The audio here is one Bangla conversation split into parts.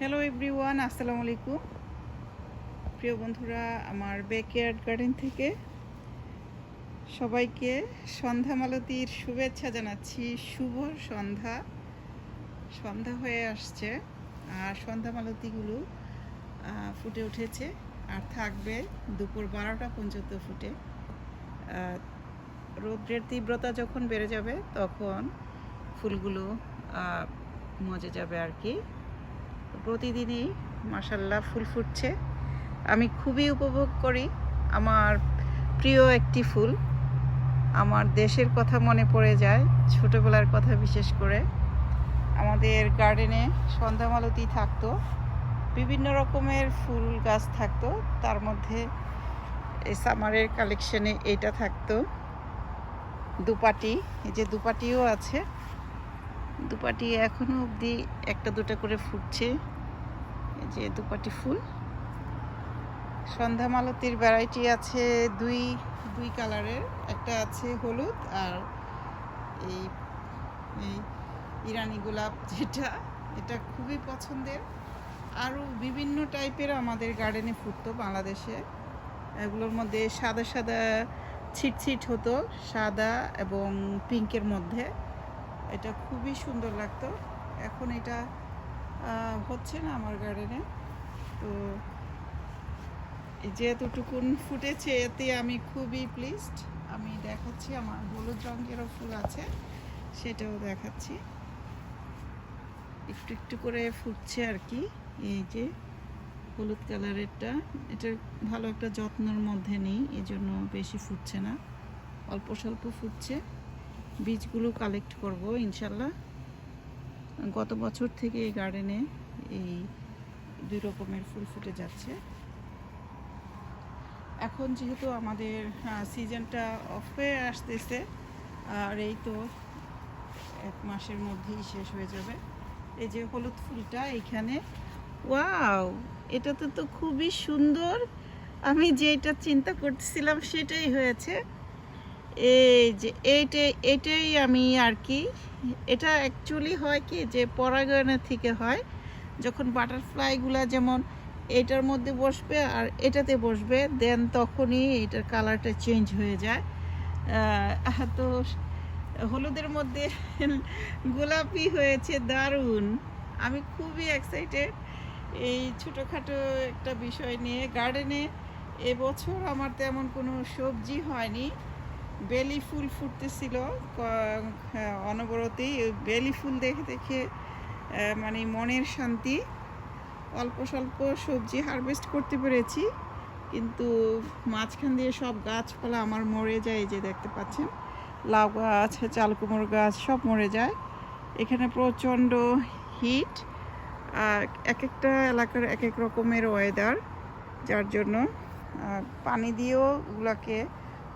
হ্যালো এভরিওয়ান আসসালামু আলাইকুম প্রিয় বন্ধুরা, আমার ব্যাকয়ার্ড গার্ডেন থেকে সবাইকে সন্ধ্যা মালতীর শুভেচ্ছা জানাচ্ছি। শুভ সন্ধ্যা। সন্ধ্যা হয়ে আসছে আর সন্ধ্যা মালতীগুলো ফুটে উঠেছে আর থাকবে দুপুর বারোটা পর্যন্ত ফুটে। রৌদ্রের তীব্রতা যখন বেড়ে যাবে, তখন ফুলগুলো মজে যাবে আর কি। প্রতিদিনই মাসাল্লাহ ফুল ফুটছে। আমি খুবই উপভোগ করি আমার প্রিয় একটি ফুল। আমার দেশের কথা মনে পড়ে যায়, ছোটোবেলার কথা বিশেষ করে। আমাদের গার্ডেনে সন্ধ্যামালতি থাকতো, বিভিন্ন রকমের ফুল গাছ থাকতো, তার মধ্যে এই সামারের কালেকশনে এইটা থাকতো। দুপাটি, এই যে দুপাটিও আছে দুপাটি এখনও অবধি একটা, দুটো করে ফুটছে। এই যে দুপাটি ফুল। সন্ধ্যা মালতির ভ্যারাইটি আছে দুই দুই কালারের। একটা আছে হলুদ আর এই এই ইরানি গোলাপ যেটা, এটা খুবই পছন্দের। আরও বিভিন্ন টাইপের আমাদের গার্ডেনে ফুটতো বাংলাদেশে। এগুলোর মধ্যে সাদা সাদা ছিটছিট হতো, সাদা এবং পিঙ্কের মধ্যে। এটা খুবই সুন্দর লাগতো। এখন এটা হচ্ছে না আমার গার্ডেনে তো এই যে এতটুকুন ফুটেছে, এতে আমি খুবই প্লিজড আমি দেখাচ্ছি, আমার হলুদ রঙেরও ফুল আছে, সেটাও দেখাচ্ছি। একটু একটু করে ফুটছে আর কি, এই যে হলুদ কালারেরটা। এটা ভালো একটা যত্নের মধ্যে নেই এই জন্য বেশি ফুটছে না। অল্প স্বল্প ফুটছে। বীজগুলো কালেক্ট করব, ইনশাল্লাহ। গত বছর থেকে এই গার্ডেনে এই দুই রকমের ফুল ফুটে যাচ্ছে। এখন যেহেতু আমাদের সিজনটা অফ হয়ে আসতেছে, আর এই তো এক মাসের মধ্যেই শেষ হয়ে যাবে। এই যে হলুদ ফুলটা এখানে, ওয়াও! এটা তো তো খুবই সুন্দর। আমি যেটা চিন্তা করতেছিলাম সেটাই হয়েছে। এই যে এইটাই এটাই আমি আর কি, এটা অ্যাকচুয়ালি হয় কি যে পরাগায়নের থেকে হয়, যখন বাটারফ্লাইগুলা যেমন এটার মধ্যে বসবে আর এটাতে বসবে দেন তখনই এটার কালারটা চেঞ্জ হয়ে যায়। তো হলুদের মধ্যে গোলাপি হয়েছে দারুণ। আমি খুবই এক্সাইটেড এই ছোটোখাটো একটা বিষয় নিয়ে গার্ডেনে এবছর আমার তেমন কোনো সবজি হয়নি। বেলি ফুল ফুটতেছিল। হ্যাঁ, অনবরতেই ওই বেলি ফুল দেখে দেখে মানে মনের শান্তি অল্প স্বল্প সবজি হারভেস্ট করতে পেরেছি। কিন্তু মাঝখান দিয়ে সব গাছপালা আমার মরে যায় যে দেখতে পাচ্ছেন। লাউ গাছ চালকুমড় গাছ সব মরে যায়। এখানে প্রচণ্ড হিট আর এক একটা এলাকার এক এক রকমের ওয়েদার যার জন্য পানি দিয়েও ওগুলাকে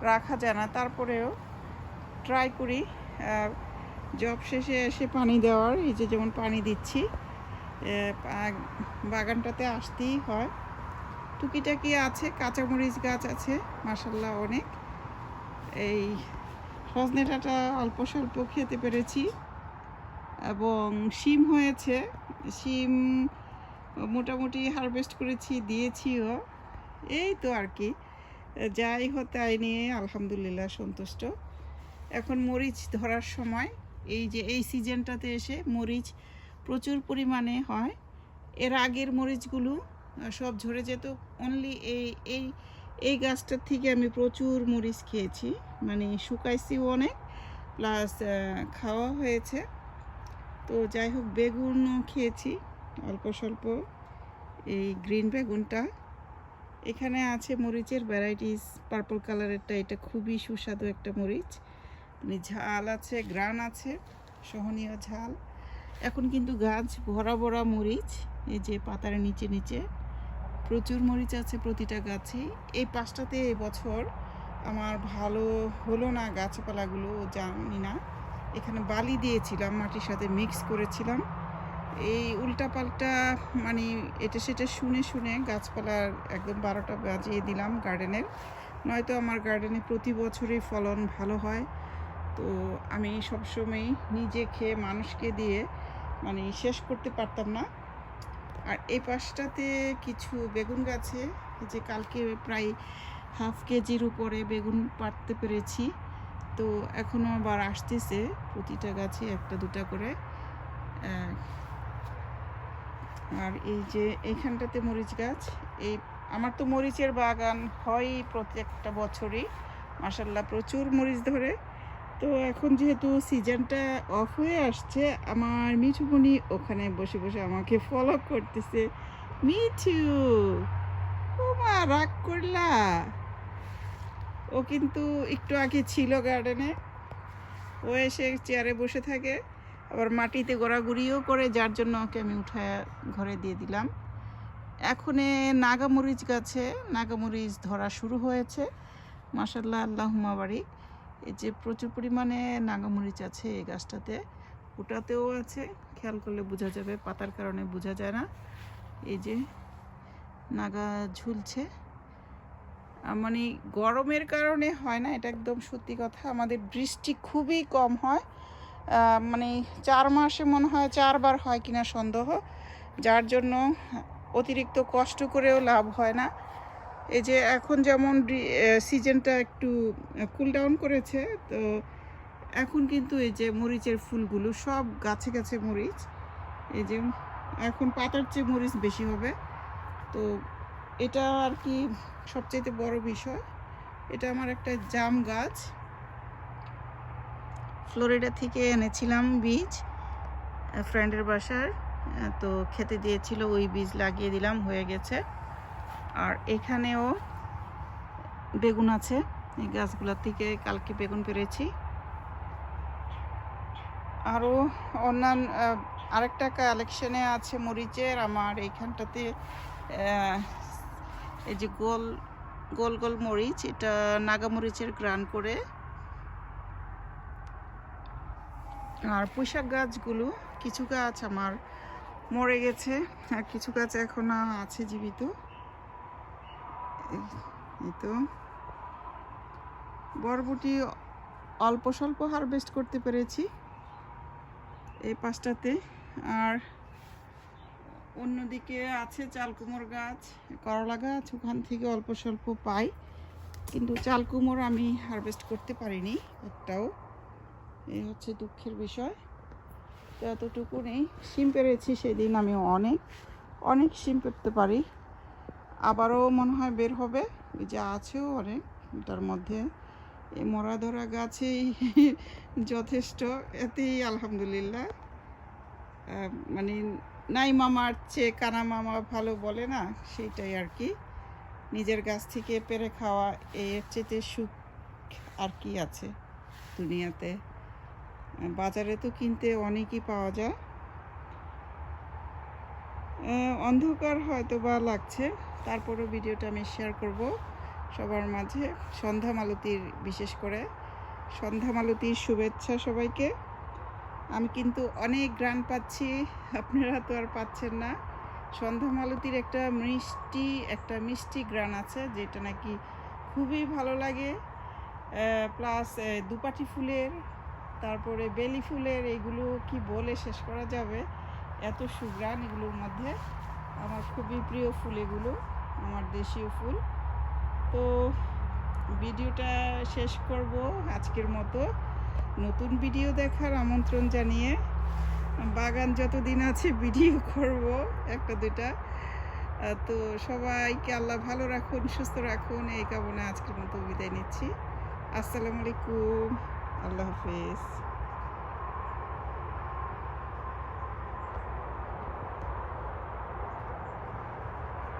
রাখা যায় না। তারপরেও ট্রাই করি জব শেষে এসে পানি দেওয়ার, এই যে যেমন পানি দিচ্ছি বাগানটাতে আসতেই হয়। টুকিটাকি আছে, কাঁচামরিচ গাছ আছে মাসাল্লাহ অনেক। এই সজনে অল্প স্বল্প খেতে পেরেছি। এবং শিম হয়েছে, শিম মোটামুটি হারভেস্ট করেছি, দিয়েছিও। এই তো আর কি। যাই হোক, তাই নিয়ে আলহামদুলিল্লাহ সন্তুষ্ট। এখন মরিচ ধরার সময়, এই যে এই সিজনটাতে এসে মরিচ প্রচুর পরিমাণে হয়। এর আগের মরিচগুলো সব ঝরে যেত। অনলি এই এই এই গাছটার থেকে আমি প্রচুর মরিচ খেয়েছি। মানে শুকাইছিও অনেক, প্লাস খাওয়া হয়েছে। তো যাই হোক, বেগুনও খেয়েছি। অল্প স্বল্প এই গ্রিন বেগুনটা। এখানে আছে মরিচের ভ্যারাইটিস পার্পল কালারেরটা এটা খুবই সুস্বাদু একটা মরিচ। মানে ঝাল আছে গ্রান আছে, সহনীয় ঝাল। এখন কিন্তু গাছ ভরা ভরা মরিচ, এই যে পাতার নিচে নিচে প্রচুর মরিচ আছে প্রতিটা গাছেই এই পাঁচটাতে এবছর আমার ভালো হলো না গাছপালাগুলো জানি না। এখানে বালি দিয়েছিলাম, মাটির সাথে মিক্স করেছিলাম। এই উল্টাপাল্টা মানে এটা সেটা শুনে শুনে গাছপালার একদম বারোটা বাজিয়ে দিলাম গার্ডেনের নয়তো আমার গার্ডেনে প্রতি বছরই ফলন ভালো হয়। তো আমি সবসময় নিজে খেয়ে মানুষকে দিয়ে মানে শেষ করতে পারতাম না। আর এই পাশটাতে কিছু বেগুন গাছে যে কালকে প্রায় হাফ কেজির উপরে বেগুন পাড়তে পেরেছি। তো এখনও আবার আসতেছে প্রতিটা গাছে একটা দুটা করে। আর এই যে এইখানটাতে মরিচ গাছ, এই আমার তো মরিচের বাগান হয় প্রত্যেকটা বছরই মাসাল্লাহ প্রচুর মরিচ ধরে। তো এখন যেহেতু সিজনটা অফ হয়ে আসছে, আমার মিঠুমণি ওখানে বসে বসে আমাকে ফলো করতেছে। মিঠু, ও মা, রাগ করলা। ও কিন্তু একটু আগে ছিল গার্ডেনে ও এসে চেয়ারে বসে থাকে। আবার মাটিতে গোড়াগুড়িও করে, যার জন্য ওকে আমি উঠায় ঘরে দিয়ে দিলাম। এখনে নাগামরিচ গাছে, নাগামরিচ ধরা শুরু হয়েছে। মাসাল্লাহ আল্লাহুমা বাড়ি এই যে প্রচুর পরিমাণে নাগামরিচ আছে এই গাছটাতে, ওটাতেও আছে। খেয়াল করলে বোঝা যাবে, পাতার কারণে বোঝা যায় না। এই যে নাগা ঝুলছে। মানে গরমের কারণে হয় না, এটা একদম সত্যি কথা। আমাদের বৃষ্টি খুবই কম হয়। মানে চার মাসে মনে হয় চারবার হয় কিনা সন্দেহ, যার জন্য অতিরিক্ত কষ্ট করেও লাভ হয় না। এই যে এখন যেমন সিজনটা একটু কুল ডাউন করেছে, তো এখন কিন্তু এই যে মরিচের ফুলগুলো সব গাছে গাছে মরিচ, এই যে এখন পাতার চেয়ে মরিচ বেশি হবে। তো এটা আর কি সবচেয়ে বড় বিষয়। এটা আমার একটা জাম গাছ। ফ্লোরিডা থেকে এনেছিলাম বীজ ফ্রেন্ডের বাসার। তো খেতে দিয়েছিল ওই বীজ লাগিয়ে দিলাম, হয়ে গেছে। আর এখানেও বেগুন আছে, এই গাছগুলোর থেকে কালকে বেগুন পেরেছি। আরও অন্যান্য আরেকটা কালেকশনে আছে মরিচের, আমার এইখানটাতে এই যে গোল গোল গোল মরিচ, এটা নাগা মরিচের গ্রান করে। আর পুঁইশাক গাছগুলো, কিছু গাছ আমার মরে গেছে, আর কিছু গাছ এখনও আছে জীবিত। এই- তো। বরবটি অল্প স্বল্প হারভেস্ট করতে পেরেছি এই পাশটাতে আর অন্যদিকে আছে চাল কুমড়ো গাছ, করলা গাছ, ওখান থেকে অল্প স্বল্প পাই। কিন্তু চাল কুমড়ো আমি হারভেস্ট করতে পারিনি একটাও এই হচ্ছে দুঃখের বিষয়। তো এতটুকু নেই। শিম পেরেছি সেদিন আমি অনেক অনেক শিম পেতে পারি। আবারও মনে হয় বের হবে। ওই যে আছেও অনেক, তার মধ্যে এই মরা ধরা গাছেই যথেষ্ট। এতেই আলহামদুলিল্লাহ। মানে নাই মামার চেয়ে কানা মামা ভালো বলে না, সেইটাই আর কি। নিজের গাছ থেকে পেরে খাওয়া, এর চেয়ে সুখ আর কি আছে দুনিয়াতে। বাজারে তো কিনতে অনেকই পাওয়া যায়। অন্ধকার হয়তো বা লাগছে, তারপরও ভিডিওটা আমি শেয়ার করব সবার মাঝে। সন্ধ্যা মালতির, বিশেষ করে সন্ধ্যা মালতির শুভেচ্ছা সবাইকে। আমি কিন্তু অনেক গ্রান পাচ্ছি, আপনারা তো আর পাচ্ছেন না। সন্ধ্যা মালতির একটা মিষ্টি একটা মিষ্টি গ্রান আছে, যেটা নাকি খুবই ভালো লাগে। প্লাস দুপাটি ফুলের তারপরে বেলি ফুলের এইগুলো কি বলে শেষ করা যাবে? এত সুগ্রাণ এগুলোর মধ্যে। আমার খুবই প্রিয় ফুল এগুলো, আমার দেশীয় ফুল। তো ভিডিওটা শেষ করব আজকের মতো। নতুন ভিডিও দেখার আমন্ত্রণ জানিয়ে বাগান যতদিন আছে ভিডিও করব, একটা দুটা তো সবাইকে আল্লাহ ভালো রাখুন, সুস্থ রাখুন। এই কামনা আজকের মতো বিদায় নিচ্ছি। আসসালামু আলাইকুম। আল্লাহ হাফিজ।